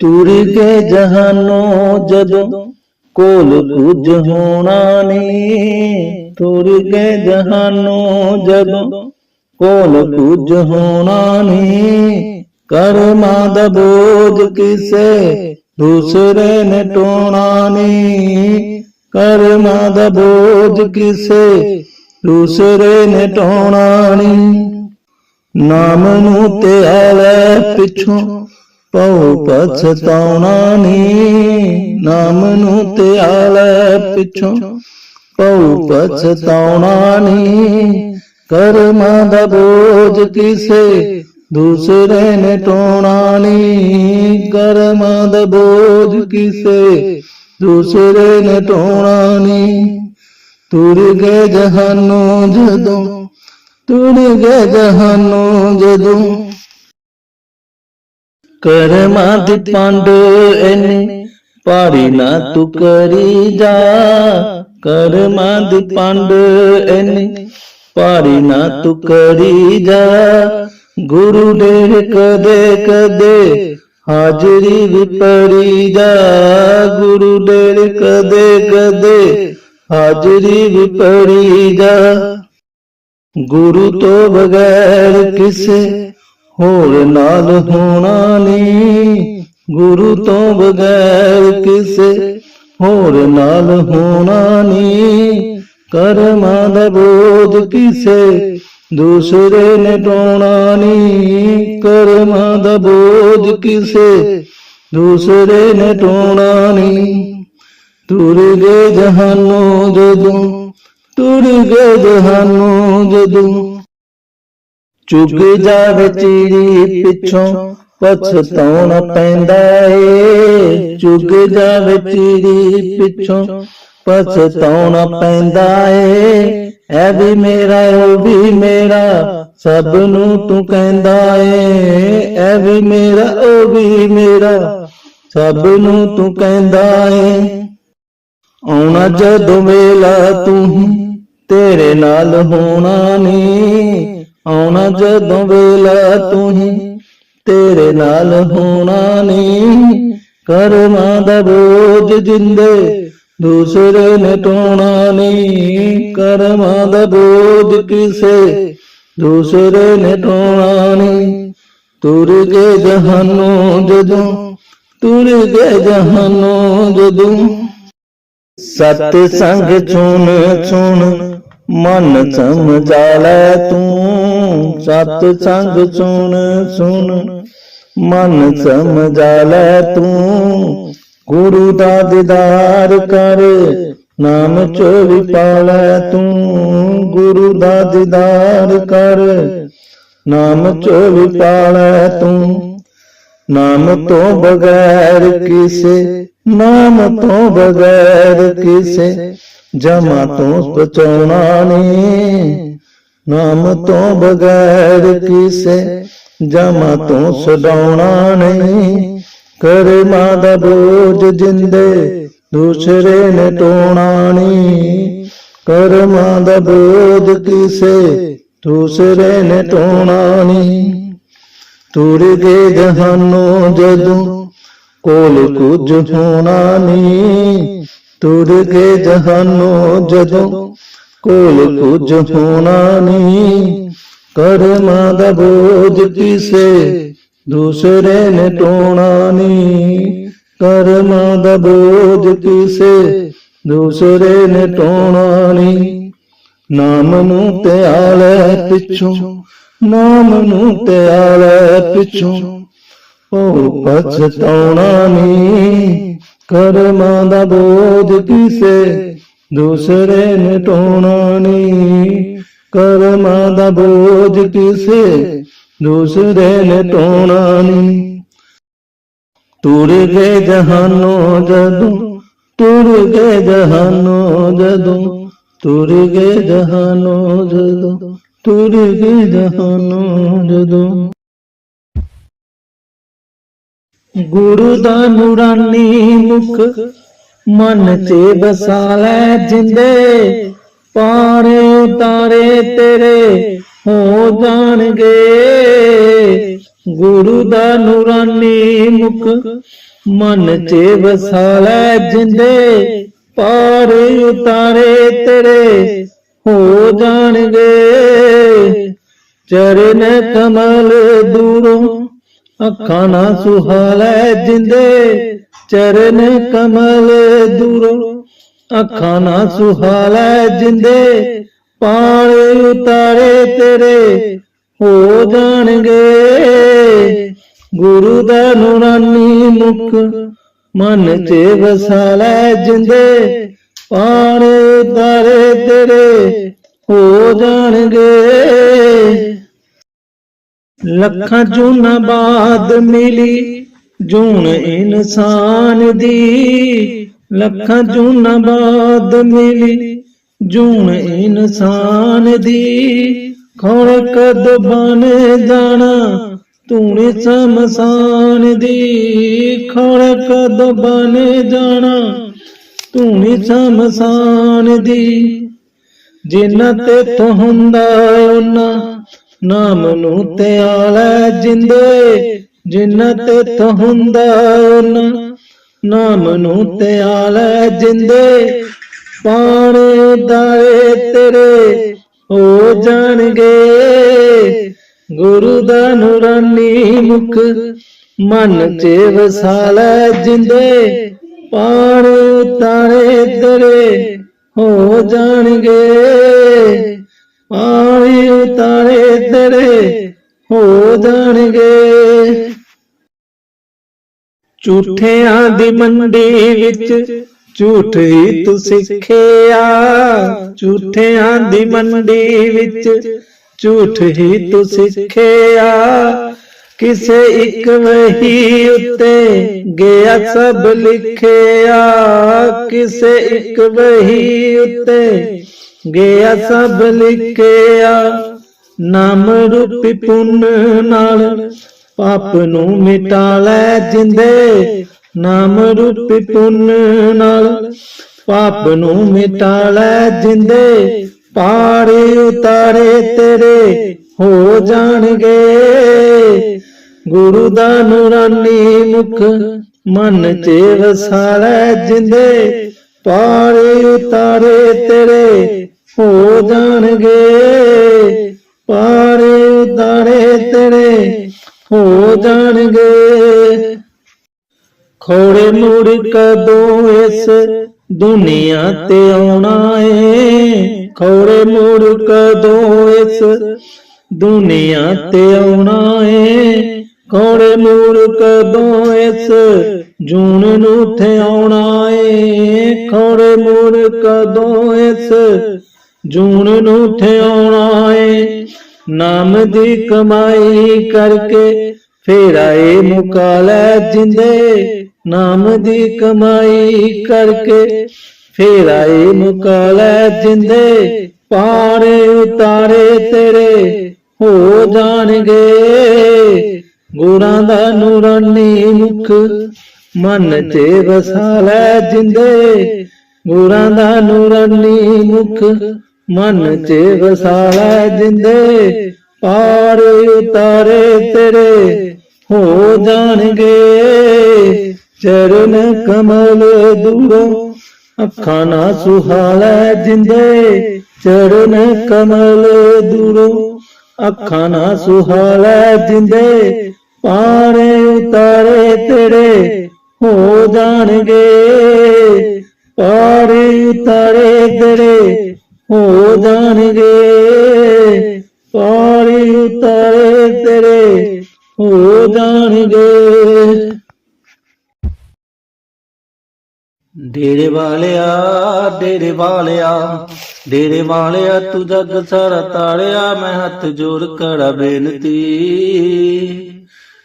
ਤੁਰ ਗਏ ਜਹਾਨੋਂ ਜਦੋਂ ਕੋਲ ਕੁਝ ਹੋਣਾ ਨਹੀਂ। ਤੁਰ ਗਏ ਜਹਾਨੋਂ ਜਦੋਂ ਕੋਲ ਕੁਝ ਹੋਣਾ ਨਹੀਂ। ਕਰਮਾਂ ਦਾ ਬੋਝ ਕਿਸੇ ਦੂਸਰੇ ਨੇ ਟੋਣਾ ਨਹੀਂ। ਕਰਮਾਂ ਦਾ ਬੋਝ ਕਿਸੇ ਦੂਸਰੇ ਨੇ ਟੋਣਾ ਨਹੀਂ। ਨਾਮ ਨੂੰ ਤੇ ਆਲੇ ਪਿਛੋਂ ਪਉ ਪਛਤਾਉਣਾ ਨੀ ਨਾਮ ਨੂੰ ਤੇ ਆਲੇ ਪਿਛੋਂ। ਪਉ ਪਛਤਾਉਣਾ ਨੀ ਕਰਮਾਂ ਦਾ ਬੋਝ ਕਿਸੇ ਦੂਸਰੇ ਨੇ ਟੋਣਾ ਨੀ। ਕਰਮਾਂ ਦਾ ਬੋਝ ਕਿਸੇ ਦੂਸਰੇ ਨੇ ਟੋਣਾ ਨੀ। ਤੁਰ ਗਏ ਜਹਾਨੋਂ ਜਦੋਂ ਤੁਰ ਗਏ ਜਹਾਨੋਂ ਜਦੋਂ ਕਰਮਾਂ ਦੀ ਪੰਡ ਐਨੀ ਭਾਰੀ ਨਾ ਤੂੰ ਕਰੀ ਜਾ। ਕਰਮਾਂ ਦੀ ਪੰਡ ਐਨੀ ਭਾਰੀ ਨਾ ਤੂੰ ਕਰੀ ਜਾ। ਗੁਰੂ ਦੇ ਕਦੇ ਕਦੇ ਹਾਜ਼ਰੀ ਵੀ ਪੜੀ ਜਾ। ਗੁਰੂ ਦੇ ਕਦੇ ਕਦੇ ਹਾਜ਼ਰੀ ਵੀ ਪੜੀ ਜਾ। ਗੁਰੂ ਤੋਂ ਬਗੈਰ ਕਿਸੇ ਹੋਰ ਨਾਲ ਹੋਣਾ ਨਹੀਂ, ਗੁਰੂ ਤੋਂ ਬਗੈਰ ਕਿਸੇ ਹੋਰ ਨਾਲ ਹੋਣਾ ਨਹੀਂ। ਕਰਮਾਂ ਦਾ ਬੋਝ ਕਿਸੇ ਦੂਸਰੇ ਨੇ ਟੋਣਾ ਨਹੀਂ। ਕਰਮਾਂ ਦਾ ਬੋਝ ਕਿਸੇ ਦੂਸਰੇ ਨੇ ਟੋਣਾ ਨਹੀਂ। ਤੁਰ ਗਏ ਜਹਾਨੋਂ ਜਦੋਂ, ਤੁਰ ਗਏ ਜਹਾਨੋਂ ਜਦੋਂ ਚੁੱਗ ਜਾਵੇ ਚੀੜੀ ਪਿੱਛੋਂ ਪਛਤਾਉਣਾ ਪੈਂਦਾ ਏ। ਚੁੱਗ ਜਾਵੇ ਚੀੜੀ ਪਿੱਛੋਂ ਪਛਤਾਉਣਾ ਪੈਂਦਾ ਏ। ਐ ਵੀ ਮੇਰਾ ਉਹ ਵੀ ਮੇਰਾ ਸਭ ਨੂੰ ਤੂੰ ਕਹਿੰਦਾ ਏ। ਐ ਵੀ ਮੇਰਾ ਉਹ ਵੀ ਮੇਰਾ ਸਭ ਨੂੰ ਤੂੰ ਕਹਿੰਦਾ ਏ। ਆਉਣਾ ਜਦੋਂ ਵੇਲਾ ਤੂੰ ਤੇਰੇ ਨਾਲ ਹੋਣਾ ਨੀ। ਆਉਣਾ ਜਦੋਂ ਵੇਲਾ ਤੂੰ ਹੀ, ਤੇਰੇ ਨਾਲ ਹੋਣਾ ਨੀ ਕਰਮਾਂ ਦਾ ਬੋਝ ਜਿੰਦੇ ਦੂਸਰੇ ਨੇ ਟੋਣਾ ਨੀ ਕਰਮਾਂ ਦਾ ਬੋਝ ਕਿਸੇ ਦੂਸਰੇ ਨੇ ਟੋਣਾ ਨੀ ਤੁਰ ਗਏ ਜਹਾਨੋਂ ਜਦੋਂ, ਤੁਰ ਗਏ ਜਹਾਨੋਂ ਜਦੋਂ। ਸਤ ਸੰਗ ਚੁਣ ਚੁਣ, ਮਨ ਸਮਝਾ ਲੈ ਤੂੰ। ਸਤ ਸੰਗ ਸੁਣ ਸੁਣ। ਮਨ ਸਮਝਾ ਲੈ ਤੂੰ। ਗੁਰੂ ਦਾ ਦੀਦਾਰ ਕਰ, ਨਾਮ ਚੋਰੀ ਪਾ ਲੈ ਤੂੰ। ਗੁਰੂ ਦਾ ਦੀਦਾਰ ਕਰ, ਨਾਮ ਚੋਰੀ ਪਾ ਤੂੰ। ਨਾਮ ਤੋਂ ਬਗੈਰ ਕਿਸੇ, ਨਾਮ ਤੋਂ ਬਗੈਰ ਕਿਸੇ ਜਮਾ ਤੋਂ ਬਚਾਉਣਾ ਨਹੀਂ ਨਾਮ ਤੋਂ ਬਗੈਰ ਕਿਸੇ ਜਮਾ ਤੋਂ ਛਡਾਉਣਾ ਨਹੀਂ। ਕਰਮਾਂ ਦਾ ਬੋਝ ਜਿੰਦੇ, ਦੂਸਰੇ ਨੇ ਟੋਣਾ ਨਹੀਂ। ਕਰਮਾਂ ਦਾ ਬੋਝ ਕਿਸੇ, ਦੂਸਰੇ ਨੇ ਟੋਣਾ ਨਹੀਂ। ਤੁਰ ਗਏ ਜਹਾਨੋਂ ਜਦੋਂ ਕੋਲ ਕੁਝ ਹੋਣਾ ਨਹੀਂ। ਤੁਰ ਗਏ ਜਹਾਨੋਂ ਜਦੋਂ ਕੋਲ ਕੁਝ ਹੋਣਾ ਨਹੀਂ। ਕਰਮਾਂ ਦਾ ਬੋਝ ਕਿਸੇ ਦੂਸਰੇ ਨੇ ਟੋਣਾ ਨਹੀਂ। ਕਰਮਾਂ ਦਾ ਬੋਝ ਕਿਸੇ ਦੂਸਰੇ ਨੇ ਟੋਣਾ ਨਹੀਂ। ਨਾਮ ਨੂੰ ਤੇ ਆਲੇ ਪਿੱਛੋਂ ਨਾਮ ਨੂੰ ਤੇ ਆਲੇ ਪਿੱਛੋਂ। ਉਹ ਪਛਤਾਉਣਾ ਨਹੀਂ। ਕਰਮਾਂ ਦਾ ਬੋਝ ਕਿਸੇ ਦੂਸਰੇ ਨੇ ਟੋਣਾ ਨਹੀਂ। ਕਰਮਾਂ ਦਾ ਬੋਝ ਕਿਸੇ ਦੂਸਰੇ ਨੇ ਟੋਣਾ ਨਹੀਂ। ਤੁਰ ਗਏ ਜਹਾਨੋਂ ਜਦੋਂ, ਤੁਰ ਗਏ ਜਹਾਨੋਂ ਜਦੋਂ, ਤੁਰ ਗਏ ਜਹਾਨੋਂ ਜਦੋਂ, ਤੁਰ ਗਏ ਜਹਾਨੋਂ ਜਦੋਂ। ਗੁਰੂ ਦਾ ਨੂਰਾਨੀ ਮੁਖ ਮਨ ਤੇ ਬਸਾ ਲੈ ਜਿੰਦੇ ਪਾਰੇ ਉਤਾਰੇ ਤੇਰੇ ਹੋ ਜਾਣਗੇ। ਗੁਰੂ ਦਾ ਨੂਰਾਨੀ ਮੁਖ ਮਨ ਚ ਵਸਾਲੇ ਜਿੰਦੇ ਪਾਰ ਉਤਾਰੇ ਤੇਰੇ ਹੋ ਜਾਣਗੇ। ਚਰਨ ਕਮਲ ਦੂਰੋਂ ਅੱਖਾਂ ਨਾ ਸੁਹਾਲੇ ਜਿੰਦੇ, ਚਰਨ ਕਮਲ ਦੂਰੋਂ। ਅੱਖਾਂ ਨਾ ਸੁਹਾਲੇ ਜਿੰਦੇ ਪਾਰ ਉਤਾਰੇ ਤੇਰੇ, ਹੋ ਜਾਣਗੇ। ਗੁਰੂ ਦਾ ਨੂਰਾਨੀ ਮੁਖ, ਮਨ ਚ ਵਸਾਲੇ ਜਿੰਦੇ ਪਾਰ ਉਤਾਰੇ ਤੇਰੇ, ਹੋ ਜਾਣਗੇ। ਲੱਖਾਂ ਜੂਨਾ ਬਾਦ ਮਿਲੀ ਜੂਨ ਇਨਸਾਨ ਦੀ। ਲੱਖਾਂ ਜੂਨਾ ਬਾਦ ਮਿਲੀ ਜੂਨ ਇਨਸਾਨ ਦੀ। ਖੋੜ ਕਦ ਬਨ ਜਾਣਾ ਤੂਣੇ ਸਮਸਾਨ ਦੀ। ਖੋੜ ਕਦ ਬਣ ਜਾਣਾ ਤੂਣੇ ਸਮਸਾਨ ਦੀ। ਜਿਨ੍ਹਾਂ ਤੇ ਤੋਂ ਹੁੰਦਾ ਉਹਨਾਂ ਨਾਮ ਨੂੰ ਧਿਆਲੇ ਜਿੰਦੇ ਜਿਨ੍ਹਾਂ ਤੇ ਤੋਂ ਹੁੰਦਾ ਉਹਨਾਂ ਨਾਮ ਨੂੰ ਧਿਆਲੇ ਜਿੰਦੇ, ਪਾਣੇ ਦਾਏ ਤੇਰੇ, ਹੋ ਜਾਣਗੇ। ਗੁਰੂ ਦਾ ਨੂਰਾਨੀ ਮੁਖ, ਮਨ ਚ ਵਸਾਲੇ ਜਿੰਦੇ, ਪਾਣ ਤਾਰੇ ਤੇਰੇ, ਹੋ ਜਾਣਗੇ। ਪਾਣੀ ਉਤਾਰੇ ਤੇਰੇ ਹੋ ਜਾਣਗੇ। ਝੂਠਿਆਂ ਦੀ ਮੰਡੀ ਵਿੱਚ ਝੂਠ ਹੀ ਤੂੰ ਸਿੱਖਿਆ। ਝੂਠਿਆਂ ਦੀ ਮੰਡੀ ਵਿੱਚ ਝੂਠ ਹੀ ਤੂੰ ਸਿੱਖਿਆ। ਕਿਸੇ ਇੱਕ ਵਹੀ ਉੱਤੇ ਗਿਆ ਸਭ ਲਿਖਿਆ। ਕਿਸੇ ਇੱਕ ਵਹੀ ਉੱਤੇ ਗਿਆ ਸਭ ਲਿਖਿਆ, ਨਾਮ ਰੂਪੀ ਪੁੰਨ ਨਾਲ। ਪਾਪ ਨੂੰ ਮਿਟਾ ਲੈ ਜਿੰਦੇ, ਨਾਮ ਰੂਪੀ ਪੁੰਨ ਨਾਲ। ਪਾਪ ਨੂੰ ਮਿਟਾ ਲੈ ਜਿੰਦੇ, ਪਾਰੇ ਉਤਾਰੇ ਤੇਰੇ, ਹੋ ਜਾਣਗੇ। ਗੁਰੂ ਦਾ ਨੂਰਾਨੀ ਮੁਖ ਮਨ ਚ ਵਸਾਲੇ ਜਿੰਦੇ ਪਾਰੇ ਤਾਰੇ ਤੇਰੇ, ਹੋ ਜਾਣਗੇ। ਪਾਰੇ ਤਾਰੇ ਤੇਰੇ, ਹੋ ਜਾਣਗੇ। ਖੋੜੇ ਮੁੜ ਕਦੋਂ ਇਸ ਦੁਨੀਆ ਤੇ ਆਉਣਾ ਏ। ਖੋੜੇ ਮੁੜ ਕਦੋਂ ਇਸ ਦੁਨੀਆ ਤੇ ਆਉਣਾ ਏ। ਖੋੜੇ ਮੁੜ ਕਦੋਂ ਇਸ ਜੂਨ ਨੂੰ ਤੇ ਆਉਣਾ ਏ ਖੋੜੇ ਮੁੜ ਕਦੋਂ ਇਸ ਜੂਨ ਨੂੰ ਤੇ ਆਉਣਾ ਏ? ਨਾਮ ਦੀ ਕਮਾਈ ਕਰਕੇ ਫੇਰ ਆਏ ਮੁਕਾਲੇ ਜਿੰਦੇ। ਨਾਮ ਦੀ ਕਮਾਈ ਕਰਕੇ ਫੇਰ ਆਏ ਮੁਕਾਲੇ ਜਿੰਦੇ। ਪਾਰੇ ਉਤਾਰੇ ਤੇਰੇ, ਹੋ ਜਾਣਗੇ। ਗੁਰਾਂ ਦਾ ਨੂਰਾਨੀ ਮੁਖ ਮਨ ਚ ਵਸਾਲੇ ਜਿੰਦੇ। ਗੁਰਾਂ ਦਾ ਨੂਰਾਨੀ ਮੁਖ, ਮਨ ਚ ਵਸਾਲੇ ਜਿੰਦੇ। ਪਾਰ ਉਤਾਰੇ ਤੇਰੇ, ਹੋ ਜਾਣਗੇ। ਚਰਨ ਕਮਲ ਦੂਰੋਂ ਅੱਖਾਂ ਨਾ ਸੁਹਾਲੇ ਜਿੰਦੇ। ਚਰਨ ਕਮਲ ਦੂਰੋਂ ਅੱਖਾਂ ਨਾ ਸੁਹਾਲੇ ਜਿੰਦੇ। ਪਾਰੇ ਉਤਾਰੇ ਤੇਰੇ ਹੋ ਜਾਣਗੇ। ਪਾਰੇ ਉਤਾਰੇ ਤੇਰੇ ਹੋ ਜਾਣਗੇ। ਪਾਰੇ ਉਤਾਰੇ ਤੇਰੇ ਹੋ ਜਾਣਗੇ। ਡੇਰੇ ਵਾਲਿਆ ਡੇਰੇ ਵਾਲਿਆ ਡੇਰੇ ਵਾਲਿਆ, ਤੂੰ ਜੱਗ ਸਾਰਾ ਤਾੜਿਆ ਮੈਂ ਹੱਥ ਜੋੜ ਕਰਾ ਬੇਨਤੀ।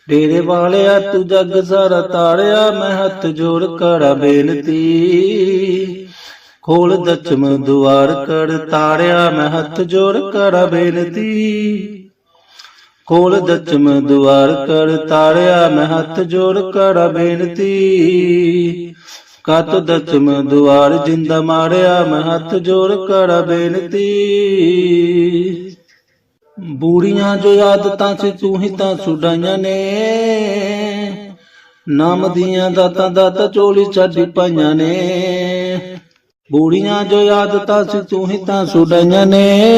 ਡੇਰੇ ਵਾਲਿਆ, ਤੂੰ ਜੱਗ ਸਾਰਾ ਤਾਰਿਆ ਮੈਂ ਹੱਥ ਜੋੜ ਕਰਾ ਬੇਨਤੀ। ਖੋਲ ਦਚਮ ਦੁਆਰ ਕਰ ਤਾੜਿਆ, ਮੈਂ ਹੱਥ ਜੋੜ ਕਰਾ ਬੇਨਤੀ। ਕੋਲ ਦਚਮ ਦੁਆਰ ਕਰ ਤਾਰਿਆ ਮੈਂ ਹੱਥ ਜੋੜ ਕਰਾ ਬੇਨਤੀ। ਕਤ ਦਚਮ ਦੁਆਰ ਜਿੰਦਾ ਮਾਰਿਆ ਮੈਂ ਹੱਥ ਜੋੜ ਕਰਾ ਬੇਨਤੀ। ਬੂੜੀਆਂ ਜੋ ਆਦਤਾਂ ਸੀ ਤੂੰ ਹੀ ਤਾਂ ਛੁਡਾਈਆਂ ਨੇ। ਨਾਮ ਦੀਆਂ ਦਾਤਾਂ ਦਾਤਾ ਚੋਲੀ ਛੱਡੀ ਪਾਈਆਂ ਨੇ। ਬੂੜੀਆਂ ਜੋ ਆਦਤਾਂ ਸੀ ਤੂੰ ਹੀ ਤਾਂ ਛੁਡਾਈਆਂ ਨੇ।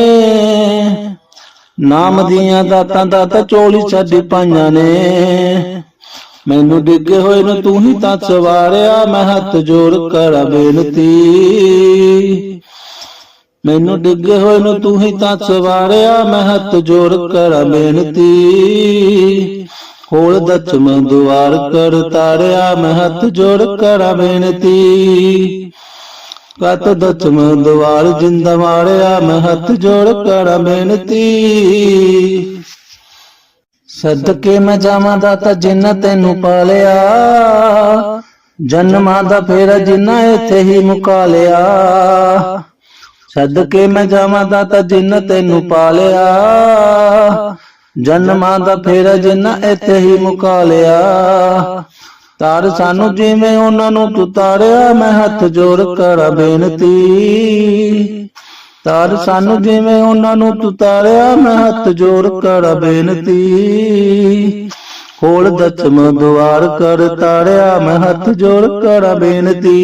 ਨਾਮ ਦੀਆਂ ਦਾਤਾਂ ਦਾਤਾ ਚੋਲੀ ਛੱਡੀ ਪਾਈਆਂ ਨੇ। ਮੈਨੂੰ ਡਿੱਗੇ ਹੋਏ ਨੂੰ ਤੂੰ ਹੀ ਤਾਂ ਸਵਾਰਿਆ, ਮੈਂ ਹੱਥ ਜੋੜ ਕਰ ਬੇਨਤੀ। ਮੈਨੂੰ ਡਿੱਗੇ ਹੋਏ ਨੂੰ ਤੂੰ ਹੀ ਤਾਂ ਸਵਾਰਿਆ, ਮੈਂ ਹੱਥ ਜੋੜ ਕਰਾਂ ਬੇਨਤੀ। ਖੋਲ ਦਚਮ ਦੁਆਰ ਕਰ ਤਾਰਿਆ, ਮੈਂ ਹੱਥ ਜੋੜ ਕਰਾਂ ਬੇਨਤੀ। ਕਤ ਦਚਮ ਦੁਆਰ ਜਿੰਦਾ ਮਾਰਿਆ, ਮੈਂ ਹੱਥ ਜੋੜ ਕਰਾਂ ਬੇਨਤੀ। ਸਦਕੇ ਮੈਂ ਜਾਵਾਂ ਦਾਤਾ ਜਿੰਨਾ ਤੈਨੂੰ ਪਾਲਿਆ, ਜਨਮਾਂ ਦਾ ਫੇਰ ਜਿੰਨਾ ਇੱਥੇ ਹੀ ਮੁਕਾ ਲਿਆ। ਸਦਕੇ ਮੈਂ ਜਾਵਾਂ ਦਾ ਦਾਤਾ ਜਿੰਨਾ ਤੈਨੂੰ ਪਾਲਿਆ। ਜਨਮਾਂ ਦਾ ਫੇਰ ਜਿੰਨਾ ਇੱਥੇ ਹੀ ਮੁਕਾ ਲਿਆ ਤਾਰ ਸਾਨੂੰ ਜਿਵੇਂ ਉਹਨਾਂ ਨੂੰ ਤੂੰ ਤਾਰਿਆ, ਮੈਂ ਹੱਥ ਜੋੜ ਕਰਾਂ ਬੇਨਤੀ। ਤਾਰ ਸਾਨੂੰ ਜਿਵੇਂ ਉਹਨਾਂ ਨੂੰ ਤੂੰ ਤਾਰਿਆ, ਮੈਂ ਹੱਥ ਜੋੜ ਕਰਾਂ ਬੇਨਤੀ। ਖੋਲ ਦਸਮ ਦੁਆਰ ਕਰ ਤਾਰਿਆ, ਮੈਂ ਹੱਥ ਜੋੜ ਕਰਾਂ ਬੇਨਤੀ।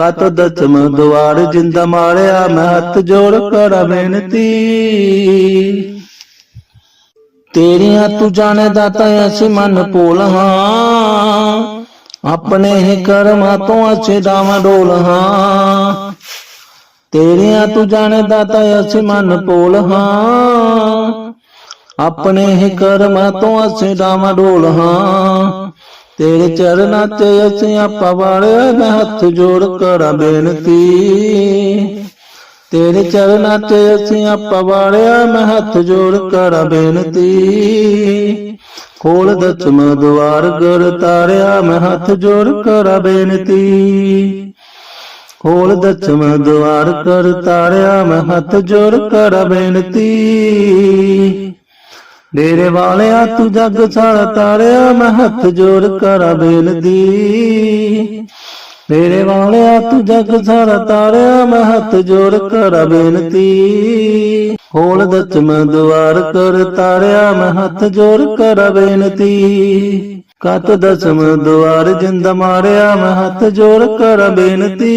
ਕਤ ਦਚਮ ਦੁਆਰ ਜਿੰਦਾ ਮਾਰਿਆ ਮੈਂ ਹੱਥ ਜੋੜ ਕਰਾਂ ਬੇਨਤੀ ਤੇਰੀਆਂ ਤੂੰ ਜਾਣੇ ਦਾਤਾ ਅਸੀਂ ਮਨ ਭੋਲ ਹਾਂ ਆਪਣੇ ਹੀ ਕਰਮਾਂ ਤੋਂ ਅਸੀਂ ਡਾਵਾਂ ਡੋਲ ਹਾਂ ਤੇਰੀਆਂ ਤੂੰ ਜਾਣੇ ਦਾਤਾ ਅਸੀਂ ਮਨ ਭੋਲ ਹਾਂ ਆਪਣੇ ਹੀ ਕਰਮਾਂ ਤੋਂ ਅਸੀਂ ਡਾਵਾਂ ਡੋਲ ਹਾਂ ਤੇਰੇ ਚਰਨਾਂ ਤੇ ਅਸੀਂ ਆਪਾ ਵਾਲਿਆ ਮੈਂ ਹੱਥ ਜੋੜ ਕਰਾਂ ਬੇਨਤੀ। ਤੇਰੇ ਚਰਨਾਂ ਤੇ ਅਸੀਂ ਆਪਾ ਵਾਲਿਆ ਮੈਂ ਹੱਥ ਜੋੜ ਕਰਾਂ ਬੇਨਤੀ। ਖੋਲ ਦਚਮ ਦੁਆਰ ਗਰ ਤਾਰਿਆ ਮੈਂ ਹੱਥ ਜੋੜ ਕਰਾਂ ਬੇਨਤੀ। ਖੋਲ ਦਚਮ ਦੁਆਰ ਕਰ ਤਾਰਿਆ ਮੈਂ ਹੱਥ ਜੋੜ ਕਰਾਂ ਬੇਨਤੀ। ਡੇਰੇ ਵਾਲਿਆ ਤੂੰ ਜੱਗ ਸਾਰਾ ਤਾਰਿਆ, ਮੈਂ ਹੱਥ ਜੋੜ ਕਰਾਂ ਬੇਨਤੀ ਡੇਰੇ ਵਾਲਿਆ ਤੂੰ ਜੱਗ ਸਾਰਾ ਤਾਰਿਆ, ਮੈਂ ਹੱਥ ਜੋੜ ਕਰਾਂ ਬੇਨਤੀ ਖੋਲ ਦਚਮ ਦੁਆਰ ਕਰ ਤਾਰਿਆ, ਮੈਂ ਹੱਥ ਜੋੜ ਕਰਾਂ ਬੇਨਤੀ ਕਤ ਦਸਮ ਦੁਆਰ ਜਿੰਦ ਮਾਰਿਆ, ਮੈਂ ਹੱਥ ਜੋੜ ਕਰਾਂ ਬੇਨਤੀ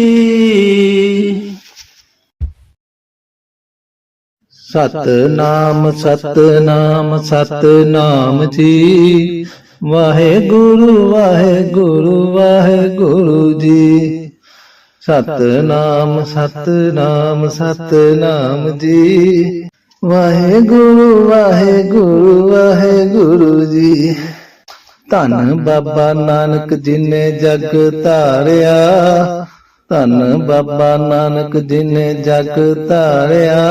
ਸਤਨਾਮ ਸਤਨਾਮ ਸਤਨਾਮ ਜੀ। ਵਾਹਿਗੁਰੂ ਵਾਹਿਗੁਰੂ ਵਾਹਿਗੁਰੂ ਜੀ। ਸਤਨਾਮ ਸਤਨਾਮ ਸਤਨਾਮ ਜੀ। ਵਾਹਿਗੁਰੂ ਵਾਹਿਗੁਰੂ ਵਾਹਿਗੁਰੂ ਜੀ। ਧੰਨ ਬਾਬਾ ਨਾਨਕ ਜੀ ਨੇ ਜਗ ਧਾਰਿਆ। ਧੰਨ ਬਾਬਾ ਨਾਨਕ ਜੀ ਨੇ ਜਗ ਧਾਰਿਆ।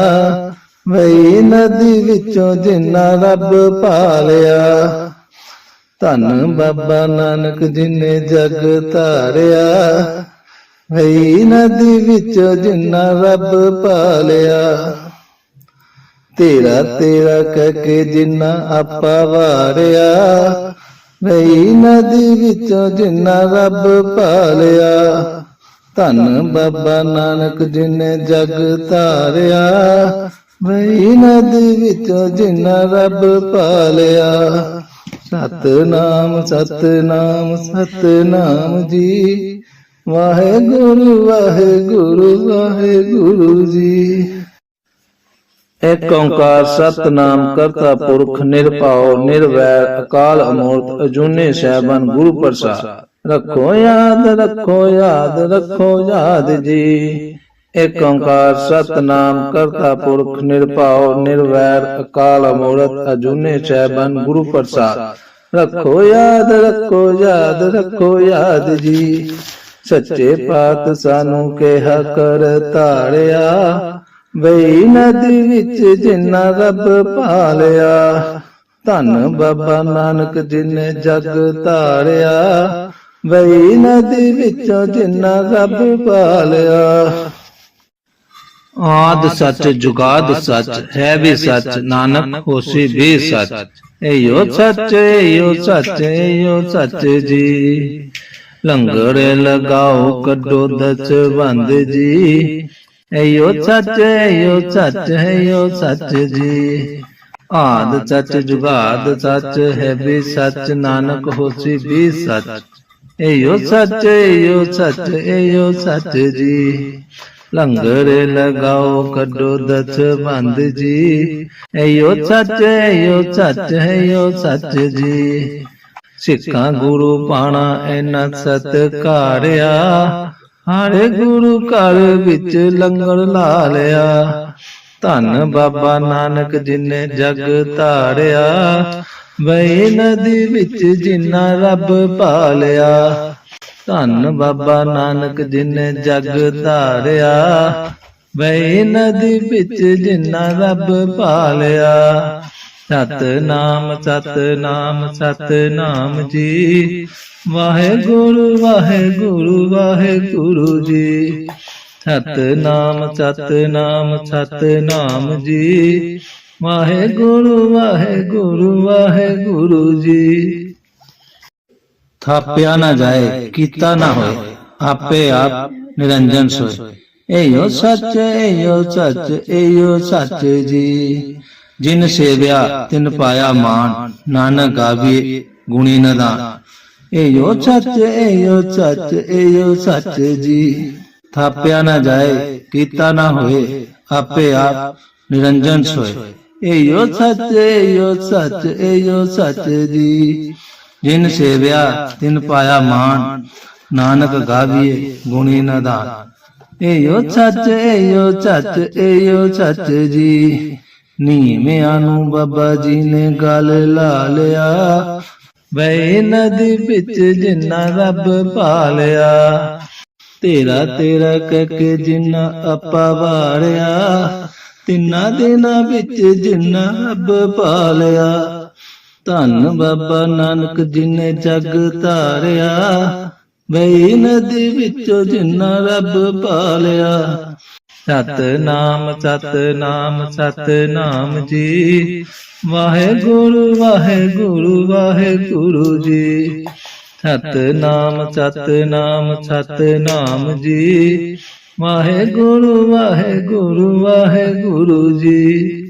ਵਈ ਨਦੀ ਵਿੱਚੋਂ ਜਿੰਨਾ ਰੱਬ ਪਾਲਿਆ ਧੰਨ ਬਾਬਾ ਨਾਨਕ ਜੀ ਨੇ ਜਗ ਧਾਰਿਆ। ਵਈ ਨਦੀ ਵਿੱਚੋਂ ਜਿੰਨਾ ਰੱਬ ਭਾਲਿਆ। ਤੇਰਾ ਤੇਰਾ ਕਹਿ ਕੇ ਜਿੰਨਾ ਆਪਾ ਵਾਰਿਆ। ਵਈ ਨਦੀ ਵਿੱਚੋਂ ਜਿੰਨਾ ਰੱਬ ਪਾਲਿਆ ਧੰਨ ਬਾਬਾ ਨਾਨਕ ਜੀ ਨੇ ਜਗ ਧਾਰਿਆ। ਵਈ ਨਦੀ ਵਿੱਚੋਂ ਰੱਬ ਪਾਲਿਆ। ਸਤਨਾਮ ਸਤਨਾਮ ਸਤਨਾਮ ਜੀ। ਵਾਹਿਗੁਰੂ ਵਾਹਿਗੁਰੂ ਵਾਹਿਗੁਰੂ ਜੀ। ਏਕ ਓੰਕਾਰ ਸਤਨਾਮ ਕਰਤਾ ਪੁਰਖ, ਨਿਰਭਉ, ਨਿਰਵੈਰ, ਅਕਾਲ ਅਮੂਰਤ, ਅਜੂਨੇ ਸਹਿਬਨ ਗੁਰੂ ਪ੍ਰਸਾਦ। ਰੱਖੋ ਯਾਦ ਰੱਖੋ ਯਾਦ ਰੱਖੋ ਯਾਦ ਜੀ। ਏਕ ਓੰਕਾਰ ਸਤਨਾਮ ਕਰਤਾ ਪੁਰਖ ਨਿਰਭਉ ਨਿਰਵੈਰ ਅਕਾਲ ਅਮੂਰਤ ਅਜੂਨੇ ਸਹਿਬਨ ਗੁਰੂ ਪ੍ਰਸਾਦ। ਰੱਖੋ ਯਾਦ ਰੱਖੋ ਯਾਦ ਰੱਖੋ ਯਾਦ ਜੀ। ਸੱਚੇ ਪਾਤ ਸਾਨੂੰ ਕਿਹਾ ਕਰ ਧਾਰਿਆ ਵਈ ਨਦੀ ਵਿੱਚ ਜਿੰਨਾ ਰੱਬ ਭਾਲਿਆ। ਧੰਨ ਬਾਬਾ ਨਾਨਕ ਜੀ ਨੇ ਜਗ ਧਾਰਿਆ ਵਈ ਨਦੀ ਵਿੱਚੋਂ ਜਿੰਨਾ ਰੱਬ ਪਾਲਿਆ ਭਾਲਿਆ ਆਦ ਸੱਚ ਜੁਗਾਦ ਸੱਚ ਹੈ ਵੀ ਸੱਚ ਨਾਨਕ ਹੋਸੀ ਵੀ ਸੱਚ ਏਯੋ ਸੱਚ ਏਯੋ ਸੱਚ ਏਯੋ ਸੱਚ ਜੀ ਲੰਗਰ ਲਗਾਓ ਕੱਢੋ ਦਸ ਬੰਦ ਜੀ ਏਯੋ ਸੱਚ ਏਯੋ ਸੱਚ ਏਯੋ ਸੱਚ ਜੀ ਆਦ ਸੱਚ ਜੁਗਾਦ ਸੱਚ ਹੈ ਵੀ ਸੱਚ ਨਾਨਕ ਹੋਸੀ ਵੀ ਸੱਚ ਏਯੋ ਸੱਚ ਏਯੋ ਸੱਚ ਏਯੋ ਸੱਚ ਜੀ ਲੰਗਰ ਲਗਾਓ, ਕੱਢੋ ਦਸ ਬੰਦ ਜੀ। ਏਯੋ ਸੱਚ ਏਯੋ ਸੱਚ ਏਯੋ ਸੱਚ ਜੀ। ਸਿੱਖਾਂ ਗੁਰੂ ਪਾਣਾ ਐਨਾ ਸਤਕਾਰਿਆ। ਹਰ ਗੁਰੂ ਘਰ ਵਿੱਚ ਲੰਗਰ ਲਾ ਲਿਆ। ਧੰਨ ਬਾਬਾ ਨਾਨਕ ਜਿਨੇ ਜਗ ਧਾਰਿਆ। ਵੇ ਨਦੀ ਵਿੱਚ ਜਿਨਾ ਰੱਬ ਪਾਲਿਆ ਧੰਨ ਬਾਬਾ ਨਾਨਕ ਜਿਨੇ ਜਗ ਧਾਰਿਆ। ਵੇ ਨਦੀ ਵਿੱਚ ਜਿਨਾ ਰੱਬ ਪਾਲਿਆ ਸਤਨਾਮ ਸਤਨਾਮ ਸਤਨਾਮ ਜੀ। ਵਾਹਿਗੁਰੂ ਵਾਹਿਗੁਰੂ ਵਾਹਿਗੁਰੂ ਜੀ। ਸਤਨਾਮ ਸਤਨਾਮ ਸਤਨਾਮ ਜੀ। ਵਾਹਿਗੁਰੂ ਵਾਹਿਗੁਰੂ ਵਾਹਿਗੁਰੂ ਜੀ। ਥਾਪਿਆ ਨਾ ਜਾਏ, ਕੀਤਾ ਨਾ ਹੋਏ, ਆਪੇ ਆਪ ਨਿਰੰਜਨ ਸੋਏ। ਏਯੋ ਸੱਚ ਏਯੋ ਸੱਚ ਏਯੋ ਸੱਚ ਜੀ। ਜਿਨ ਸੇਵਿਆ, ਤਿਨ ਪਾਇਆ ਮਾਨ ਨਾਨਕ ਗਾਵੀਏ ਗੁਣੀ ਨਦਾਨ। ਏਯੋ ਸੱਚ ਏਯੋ ਸੱਚ ਏਯੋ ਸੱਚ ਜੀ। ਥਾਪਿਆ ਨਾ ਜਾਏ, ਕੀਤਾ ਨਾ ਹੋਏ, ਆਪੇ ਆਪ ਨਿਰੰਜਨ ਸੋਏ। ਏਯੋ ਸੱਚ ਏਯੋ ਸੱਚ ਏਯੋ ਸੱਚ ਜੀ। ਜਿਨ ਸੇਵਿਆ ਤਿਨ ਪਾਇਆ ਮਾਨ ਨਾਨਕ ਗਾਵੀਏ ਗੁਣੀ ਨਦਾਨ ਏਯੋ ਸੱਚ ਏਯੋ ਸੱਚ ਏਯੋ ਸੱਚ ਜੀ। ਨੀਵਿਆਂ ਨੂੰ ਬਾਬਾ ਜੀ ਨੇ ਗਲ ਲਾ ਲਿਆ। ਵੇ ਨਦੀ ਵਿੱਚ ਜਿੰਨਾ ਰੱਬ ਪਾਲਿਆ ਤੇਰਾ ਤੇਰਾ ਕਹਿ ਕੇ ਜਿੰਨਾ ਆਪਾ ਵਾਰਿਆ। ਤਿੰਨਾ ਦਿਨਾਂ ਵਿੱਚ ਜਿੰਨਾ ਰੱਬ ਪਾਲਿਆ ਧੰਨ ਬਾਬਾ ਨਾਨਕ ਜਿਨੇ ਜਗ ਧਾਰਿਆ ਵੇ ਨਦੀ ਵਿੱਚੋਂ ਜਿੰਨਾ ਰੱਬ ਪਾਲਿਆ। ਸਤਨਾਮ ਸਤਨਾਮ ਸਤਨਾਮ ਜੀ। ਵਾਹਿਗੁਰੂ ਵਾਹਿਗੁਰੂ ਵਾਹਿਗੁਰੂ ਜੀ। ਸਤਿ ਨਾਮ ਸਤ ਨਾਮ ਸਤਨਾਮ ਸਤਨਾਮ ਜੀ। ਵਾਹਿਗੁਰੂ ਵਾਹਿਗੁਰੂ ਵਾਹਿਗੁਰੂ ਜੀ।